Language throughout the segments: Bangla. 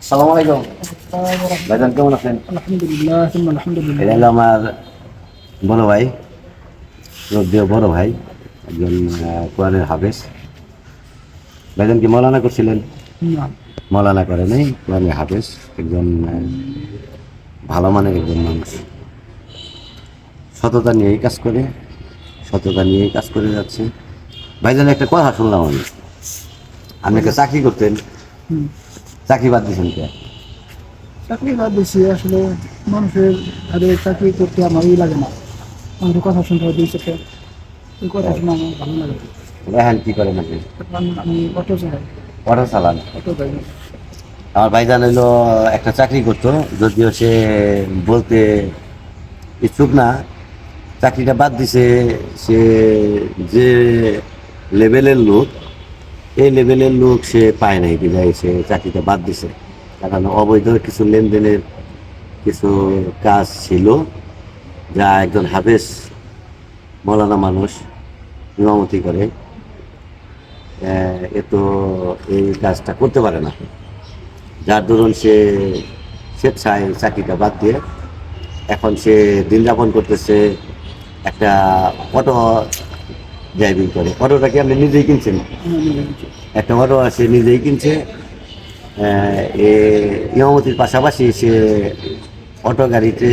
আসসালামু আলাইকুম। ভাইজান কেমন আছেন? আলহামদুলিল্লাহ সুম্মা আলহামদুলিল্লাহ। এটা হলো আমার বড় ভাই রব্দীয় বড় ভাই একজন কোরআনের হাফেজ। ভাইজান কি মৌলানা করছিলেন? মৌলানা করে নেই কোরআনের হাফেজ একজন ভালো মানের একজন মানুষ। সততা নিয়েই কাজ করে সততা নিয়েই কাজ করে যাচ্ছে। ভাইজান একটা কথা শুনলাম আমি। আপনি একটা চাকরি করতেন। চাকরি বাদ দিয়েছেন কে? চাকরি বাদ দিচ্ছি আসলে মানুষের হারে চাকরি করতে আমারই লাগে না। মানুষের কথা শুনতে হয় দুই চোখে। ওই কথা শুনে আমার ভালো লাগে। রেহান কি করেন আপনি? আমি অটো চালাই। অটো চালান? অটো যাই আমার ভাইজান হইল একটা চাকরি করতো যদিও সে বলতে ইচ্ছুক না। চাকরিটা বাদ দিছে সে যে লেভেলের লোক এই লেভেলের লোক সে পায় নাই বিধায় সে চাকরিটা বাদ দিছে। কারণ অবৈধ কিছু লেনদেনের কিছু কাজ ছিল, যা একজন হাফেজ মৌলানা মানুষ ইমামতি করে এ তো এই কাজটা করতে পারে না। যার দরুন সে স্বেচ্ছায় চাকরিটা বাদ দিয়ে এখন সে দিন যাপন করতেছে একটা অটো ড্রাইভিং করে। অটোটা কি আপনি নিজেই কিনছেন? কিছু। একটা অটো আছে নিজেই কিনছে। এ ইমামতির পাশাপাশি সে অটো গাড়িতে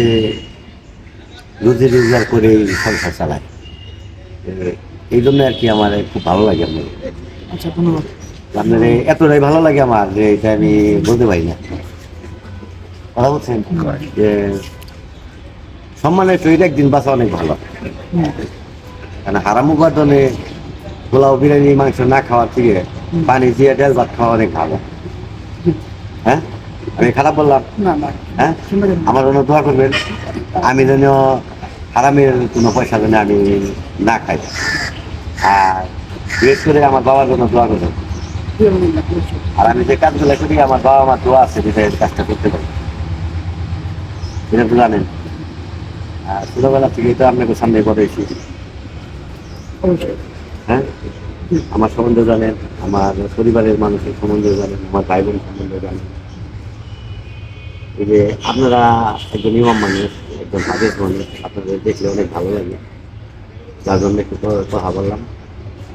রুজি রোজগার করে সংসার চালায়। এই জন্য আর কি আমার খুব ভালো লাগে আপনার আচ্ছা ধন্যবাদ। আপনার এতটাই ভালো লাগে আমার যে এটা আমি বলতে পারি না। কথা বলছেন? যে সম্মানের চরিত্র একদিন বাঁচা অনেক ভালো। হুম। কারণ হারাম উপার্জনে পোলাও বিরিয়ানি মাংস না খাওয়ার থেকে পানি দিয়ে ডাল ভাত খাওয়া অনেক ভালো। হ্যাঁ? আমি খারাপ বললাম? হ্যাঁ? আমার জন্য দোয়া করবেন। আমি যেন হারামের কোনো পয়সা যেন আমি না খাই। আর বিশেষ করে আমার বাবার জন্য দোয়া করবেন। আর আমি যে কাজগুলো করি আমার বাবা মার দোয়া আছে যেটা এই কাজটা করতে পারি। এটা তো জানেন আর ছোটবেলা থেকে তো আপনাকে সামনে পড়েছি অবশ্যই হ্যাঁ? আমার সম্বন্ধে জানেন আমার পরিবারের মানুষের সম্বন্ধে জানেন আমার ভাই বোন সম্বন্ধে জানেন। এই যে আপনারা একজন ইমাম মানুষ একজন হাফেজ মানুষ আপনাদের দেখলে অনেক ভালো লাগে। যার জন্য একটু কথা বললাম।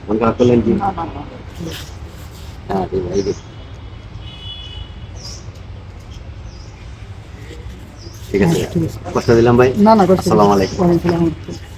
মন খারাপ করলেন কি হ্যাঁ। ঠিক আছে। কষ্ট দিলাম ভাই। না না আলাইকুম। আসসালাম।